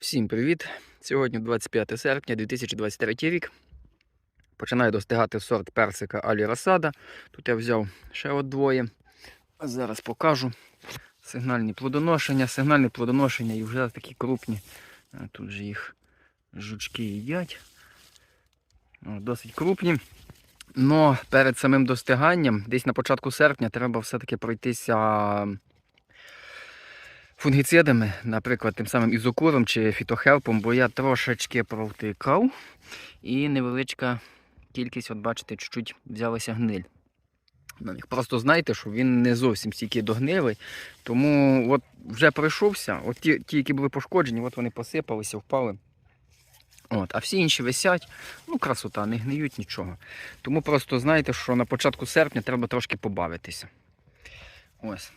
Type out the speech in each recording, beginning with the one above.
Всім привіт! Сьогодні 25 серпня 2023 рік. Починаю достигати сорт персика Алі Расада. Тут я взяв ще от двоє. Зараз покажу. Сигнальні плодоношення. Сигнальні плодоношення і вже такі крупні. Тут же їх жучки їдять. Досить крупні. Но перед самим достиганням, десь на початку серпня, треба все-таки пройтися фунгіцидами, наприклад, тим самим ізокуром чи фітохелпом, бо я трошечки провтикав і невеличка кількість, от бачите, чуть-чуть взялася гниль. Просто знайте, що він не зовсім стільки догнилий. Тому от вже пройшовся, от ті, ті, які були пошкоджені, от вони посипалися, впали. От, а всі інші висять, ну красота, не гниють нічого. Тому просто знайте, що на початку серпня треба трошки побавитися. Ось.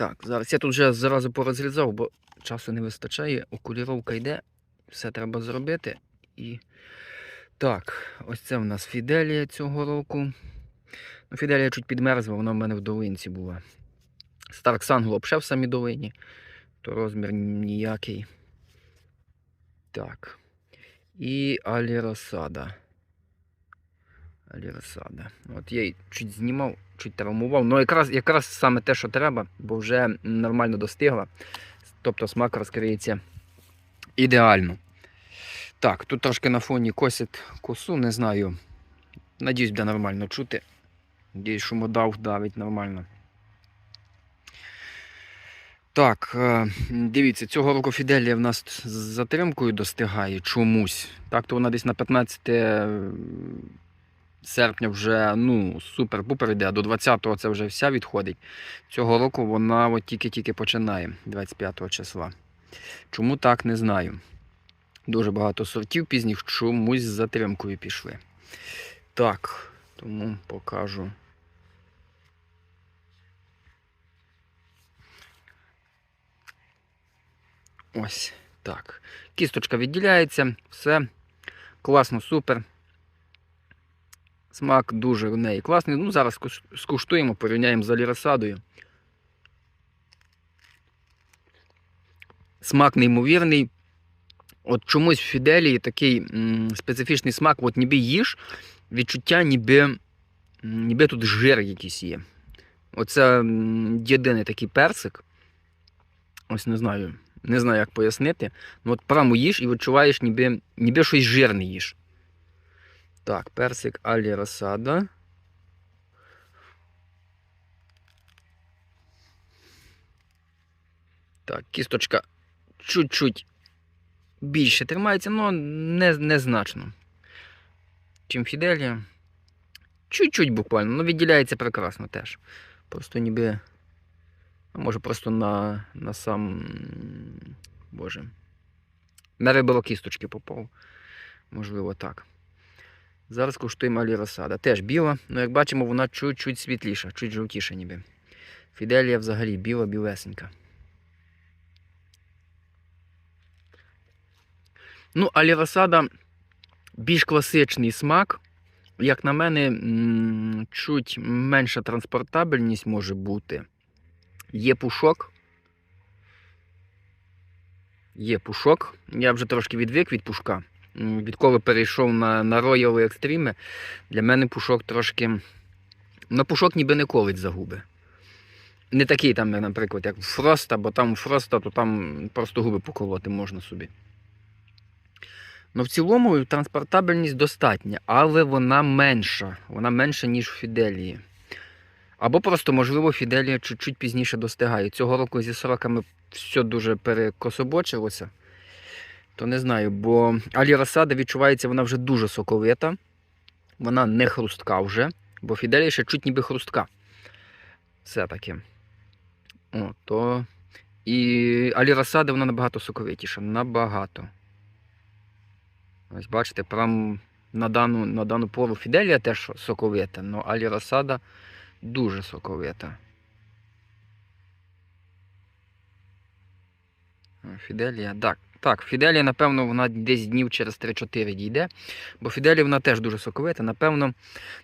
Так, зараз я тут вже зразу порозрізав, бо часу не вистачає. Окуліровка йде, все треба зробити. І так, ось це в нас Фіделія цього року. Ну, Фіделія чуть підмерзла, вона в мене в долинці була. Старкс Англо взагалі в самій долині, то розмір ніякий. Так. І Аліросада. Аліросада. От я її чуть знімав, чуть травмував. Ну, якраз, якраз саме те, що треба, бо вже нормально достигла. Тобто смак розкриється ідеально. Так, тут трошки на фоні косить косу, не знаю. Надіюсь, буде нормально чути. Надіюсь, шумодав давить нормально. Так, е, дивіться, цього року Фіделія в нас з затримкою достигає чомусь. Так, то вона десь на 15 серпня вже ну, супер-пупер йде, до 20-го це вже вся відходить. Цього року вона тільки-тільки починає 25 го числа. Чому так, не знаю. Дуже багато сортів пізніх чомусь з затримкою пішли. Так, тому покажу. Ось так. Кісточка відділяється, все класно, супер. Смак дуже в неї класний. Ну, зараз скуштуємо, порівняємо з аліросадою. Смак неймовірний. От чомусь в Фіделії такий специфічний смак, от ніби їж, відчуття, ніби, ніби тут жир якийсь є. Оце єдиний такий персик. Ось не знаю, не знаю, як пояснити. Ну от прямо їж і відчуваєш, ніби, ніби щось жирне їж. Так, персик Алі Розсада. Так, кісточка чуть-чуть більше тримається, але не, незначно. Чим Фіделія. Чуть-чуть буквально, але відділяється прекрасно теж. Просто ніби. А може просто на, на сам. Боже. На ребро кісточки попав. Можливо, так. Зараз куштуємо Алі Розсада. Теж біла, але як бачимо, вона чуть-чуть світліша, чуть жовтіша ніби. Фіделія взагалі біла, білесенька. Ну, Алі Розсада більш класичний смак. Як на мене, чуть менша транспортабельність може бути. Є пушок. Є пушок. Я вже трошки відвик від пушка. Відколи перейшов на, на Royal Extreme, для мене пушок трошки. Ну, пушок ніби не колить за губи. Не такий там, наприклад, як Фроста, бо там Фроста, то там просто губи поколоти можна собі. Ну, в цілому транспортабельність достатня, але вона менша. Вона менша, ніж у Фіделії. Або просто, можливо, Фіделія чуть-чуть пізніше достигає. Цього року зі сроками все дуже перекособочилося. То не знаю, бо Алі Розсада відчувається, вона вже дуже соковита. Вона не хрустка вже, бо Фіделія ще чуть ніби хрустка. Все-таки. То... І Алі Розсада вона набагато соковитіша. Набагато. Ось бачите, прям на дану, на дану пору Фіделія теж соковита, але Алі Розсада дуже соковита. Фіделія, так. Так, Фіделія, напевно, вона десь днів через 3-4 дійде. Бо Фіделія вона теж дуже соковита. Напевно,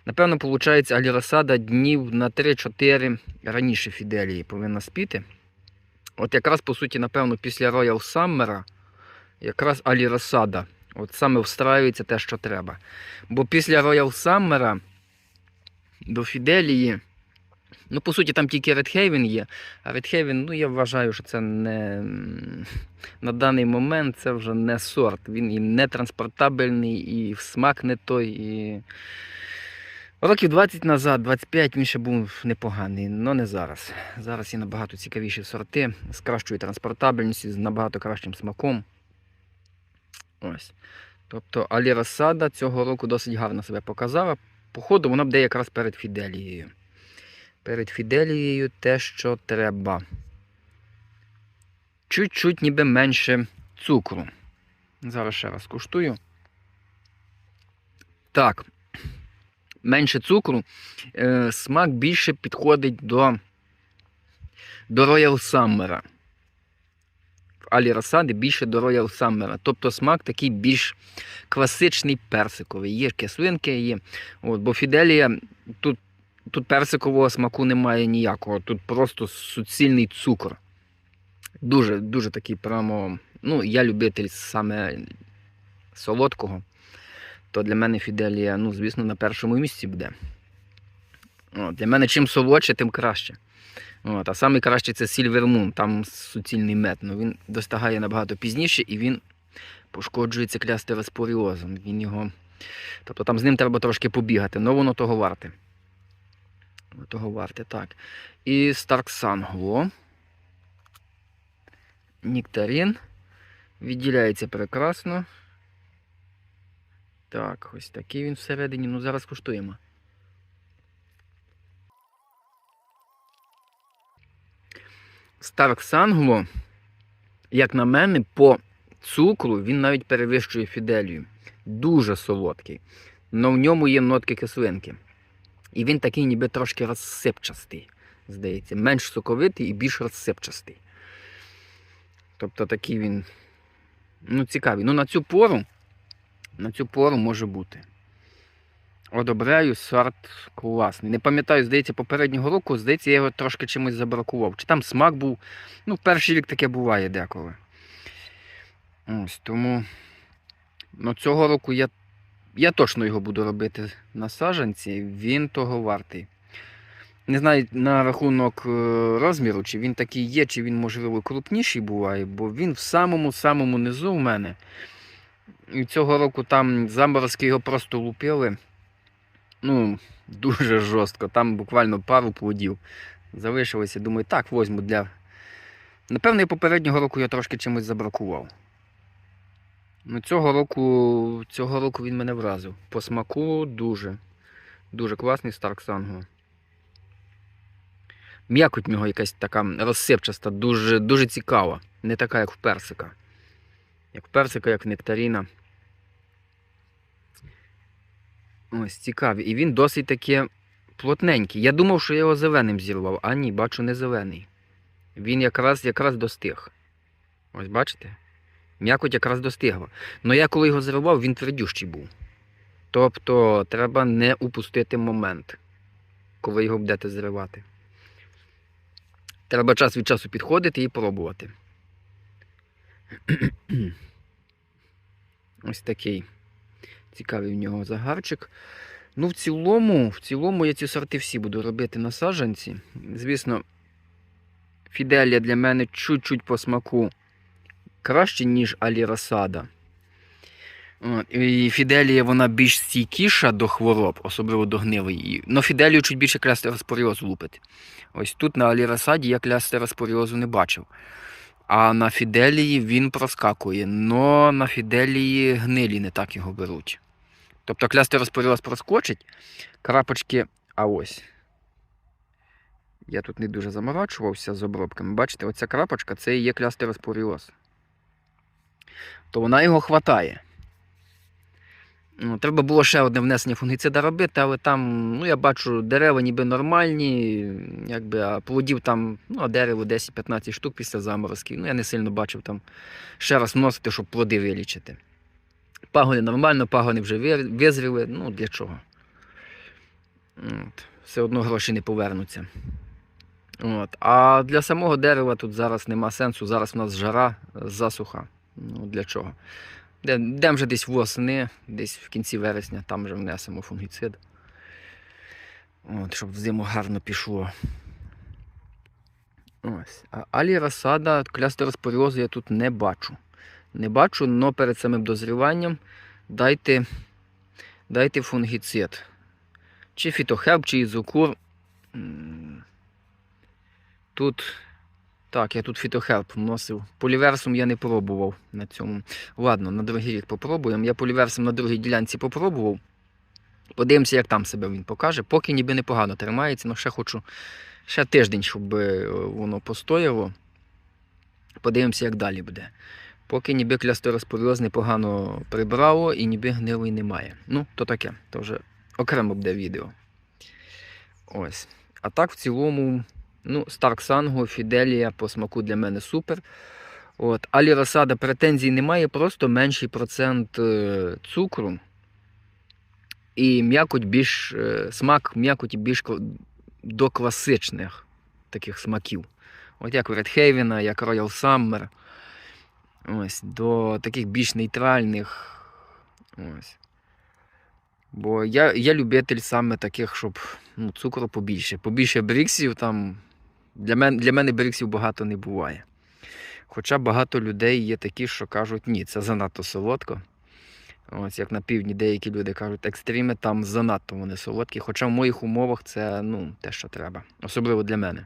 напевно, виходить, Аліросада днів на 3-4 раніше Фіделії повинна спіти. От якраз, по суті, напевно, після Royal Summer якраз аліросада. От саме встраюється те, що треба. Бо після Royal Summer до Фіделії, ну, по суті, там тільки Редхейвен є. А Редхейвен, ну, я вважаю, що це не на даний момент це вже не сорт. Він і не транспортабельний, і смак не той. І... Років 20 назад, 25 він ще був непоганий, але не зараз. Зараз є набагато цікавіші сорти з кращою транспортабельністю, з набагато кращим смаком. Ось. Тобто Алі Розсада цього року досить гарно себе показала. Походу, вона буде якраз перед Фіделією. Перед Фіделією те, що треба. Чуть-чуть ніби менше цукру. Зараз ще раз куштую. Так. Менше цукру. Е, смак більше підходить до, до Royal Summer. В Алі Розсади більше до Royal Summer. Тобто смак такий більш класичний персиковий. Є кислинки, є. От, бо Фіделія тут, тут персикового смаку немає ніякого. Тут просто суцільний цукор. Дуже, дуже такий прямо. Ну, я любитель саме солодкого. То для мене Фіделія, ну, звісно, на першому місці буде. Для мене чим солодше, тим краще. От, а саме краще це Silver Moon, там суцільний мед. Ну, він достигає набагато пізніше і він пошкоджується клястероспоріозом. Він його. Тобто там з ним треба трошки побігати, але воно того варте. Того варте, так. І Sanglo. Нектарин. Відділяється прекрасно. Так, ось такий він всередині. Ну, зараз куштуємо. Старк Сангло, як на мене, по цукру він навіть перевищує Фіделію. Дуже солодкий. але в ньому є нотки кислинки. І він такий ніби трошки розсипчастий, здається. Менш соковитий і більш розсипчастий. Тобто такий він ну, цікавий. Ну, на цю пору, на цю пору може бути. Одобряю сорт класний. Не пам'ятаю, здається, попереднього року, здається, я його трошки чимось забракував. Чи там смак був. Ну, перший рік таке буває деколи. Ось тому. Ну, цього року я, я точно його буду робити на саджанці, він того вартий. Не знаю на рахунок е, розміру, чи він такий є, чи він, можливо, крупніший буває, бо він в самому-самому низу в мене. І цього року там заморозки його просто лупили. Ну, дуже жорстко. Там буквально пару плодів залишилося. Думаю, так, возьму для. Напевно, попереднього року я трошки чимось забракував. Ну, цього року, цього року він мене вразив. По смаку дуже. Дуже класний Старк Санго. М'якоть в нього якась така розсипчаста, дуже, дуже цікава. Не така, як в персика. Як в персика, як в нектаріна. Ось, цікавий. І він досить таки плотненький. Я думав, що я його зеленим зірвав, а ні, бачу, не зелений. Він якраз якраз достиг. Ось бачите? М'якоть якраз достигла. Но я коли його зривав, він твердющий був. Тобто треба не упустити момент, коли його будете зривати. Треба час від часу підходити і пробувати. Ось такий цікавий в нього загарчик. Ну, в цілому, в цілому я ці сорти всі буду робити на саджанці. Звісно, Фіделія для мене чуть-чуть по смаку краще, ніж Алірасада. І Фіделія вона більш стійкіша до хвороб, особливо до гнилої. Но Фіделію чуть більше клястероспоріозу лупить. Ось тут на Алірасаді я клястероспоріозу не бачив. А на Фіделії він проскакує. Но на Фіделії гнилі не так його беруть. Тобто клястероспоріоз проскочить, крапочки, а ось. Я тут не дуже заморачувався з обробками. Бачите, оця крапочка це і є клястероспоріоз. То вона його хватає. Ну, Треба було ще одне внесення фунгіцида робити, але там, ну, я бачу, дерева ніби нормальні, якби, а плодів там, ну, а дерево 10-15 штук після заморозків. Ну, я не сильно бачив там ще раз вносити, щоб плоди вилічити. Пагони нормально, пагони вже визріли. Ну, для чого? От. Все одно гроші не повернуться. От. А для самого дерева тут зараз нема сенсу. Зараз у нас жара, засуха. Ну, для чого? Йдемо вже десь восени, десь в кінці вересня, там вже внесемо фунгіцид. От, щоб зиму гарно пішло. Ось. А алі розсада, клястероспоріозу я тут не бачу. Не бачу, але перед самим дозріванням дайте, дайте фунгіцид. Чи фітохеб, чи ізокур. Тут. Так, я тут фітохелп вносив. Поліверсум я не пробував на цьому. Ладно, на другий рік попробуємо. Я поліверсум на другій ділянці попробував. Подивимося, як там себе він покаже. Поки ніби непогано тримається, але ще хочу ще тиждень, щоб е, воно постояло. Подивимося, як далі буде. Поки ніби клястороспоріоз непогано прибрало і ніби гнилої немає. Ну, то таке, то вже окремо буде відео. Ось. А так, в цілому, ну, Старк Санго, Фіделія по смаку для мене супер. От. Алі розсада претензій немає, просто менший процент е, цукру. І м'якоть більш, е, смак м'якоті більш до класичних таких смаків. От як у Редхейвена, як Royal Summer. Ось, до таких більш нейтральних. Ось. Бо я, я любитель саме таких, щоб ну, цукру побільше. Побільше бріксів там. Для мене, для мене бріксів багато не буває. Хоча багато людей є такі, що кажуть, ні, це занадто солодко. Ось як на півдні деякі люди кажуть, екстріми там занадто вони солодкі. Хоча в моїх умовах це ну, те, що треба. Особливо для мене.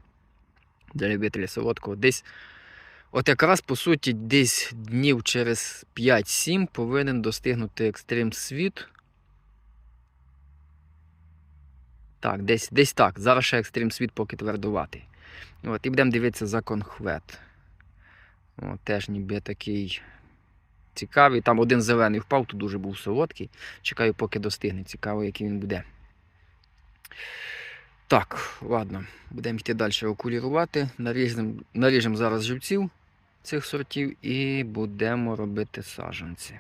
Для любителя солодкого. Десь, от якраз по суті, десь днів через 5-7 повинен достигнути екстрим світ. Так, десь, десь так. Зараз ще екстрим світ поки твердуватий. От, і будемо дивитися за конхвет. От, теж ніби такий цікавий. Там один зелений впав, тут дуже був солодкий. Чекаю, поки достигне. Цікаво, який він буде. Так, ладно, будемо йти далі окулірувати. Наріжемо, наріжемо зараз живців цих сортів і будемо робити саджанці.